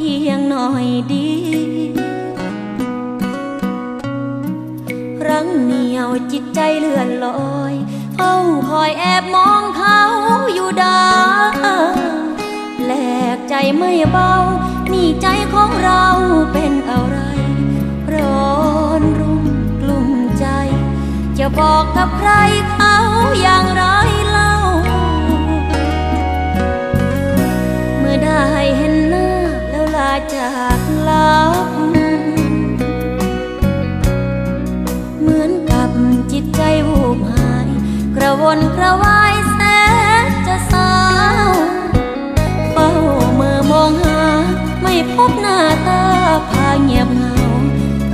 พียงหน่อยดี รังเหนียวจิตใจเลื่อนลอยเฝ้าคอยแอบมองเขาอยู่ดาแปลกใจไม่เบา นี่ใจของเราเป็นอะไร ร้อนรุ่มกลุ่มใจ จะบอกกับใครเขาอย่างไร วนกระวายแสนจะเศร้าเฝ้าเมื่อมองหา ไม่พบหน้าตาพาเงียบเหงา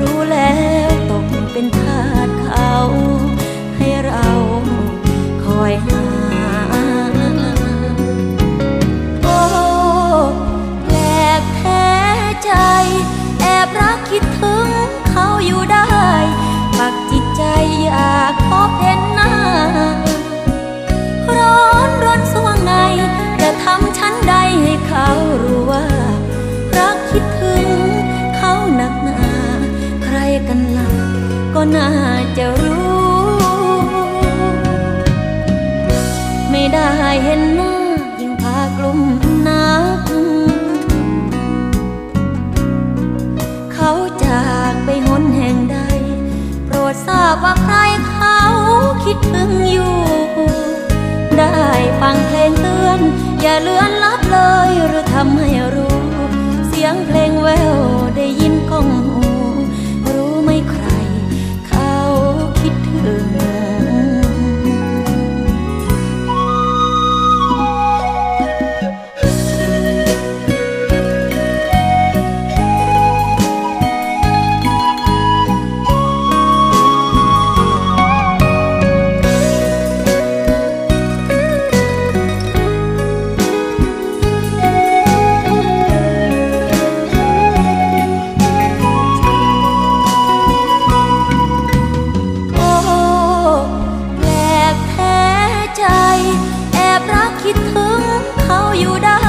รู้แล้วตกเป็นทาสเขา ให้เรา น่าจะรู้ ไม่ได้เห็นหน้ายิ่งพากลุ่มนัก เขาจากไปหนแห่งใด โปรดทราบว่าใครเขาคิดถึงอยู่ ได้ฟังเพลงเตือน อย่าเลือน คิดถึงเขาอยู่ได้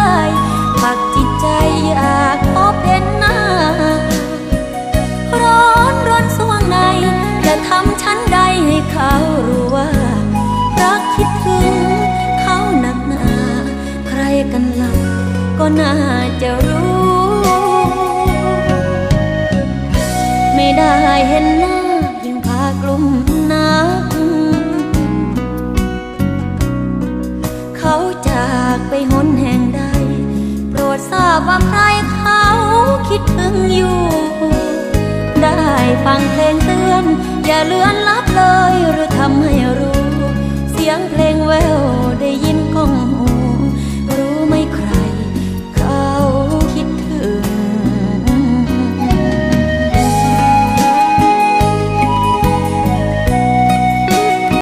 ปักจิตใจอยากพบเห็นหน้า ร้อนร้อนสวงในจะทำฉันใดให้เขารู้ว่ารักคิดถึงเขาหนักหนา ใครกันล่ะก็น่าจะรู้ ไม่ได้เห็นหน้ายิ่งพากลุ่มหนา จากไปหนแห่งใด โปรดทราบว่าใครเขาคิดถึงอยู่ ได้ฟังเพลงเตือน อย่าเลือนลับเลยหรือทำให้รู้ เสียงเพลงแวว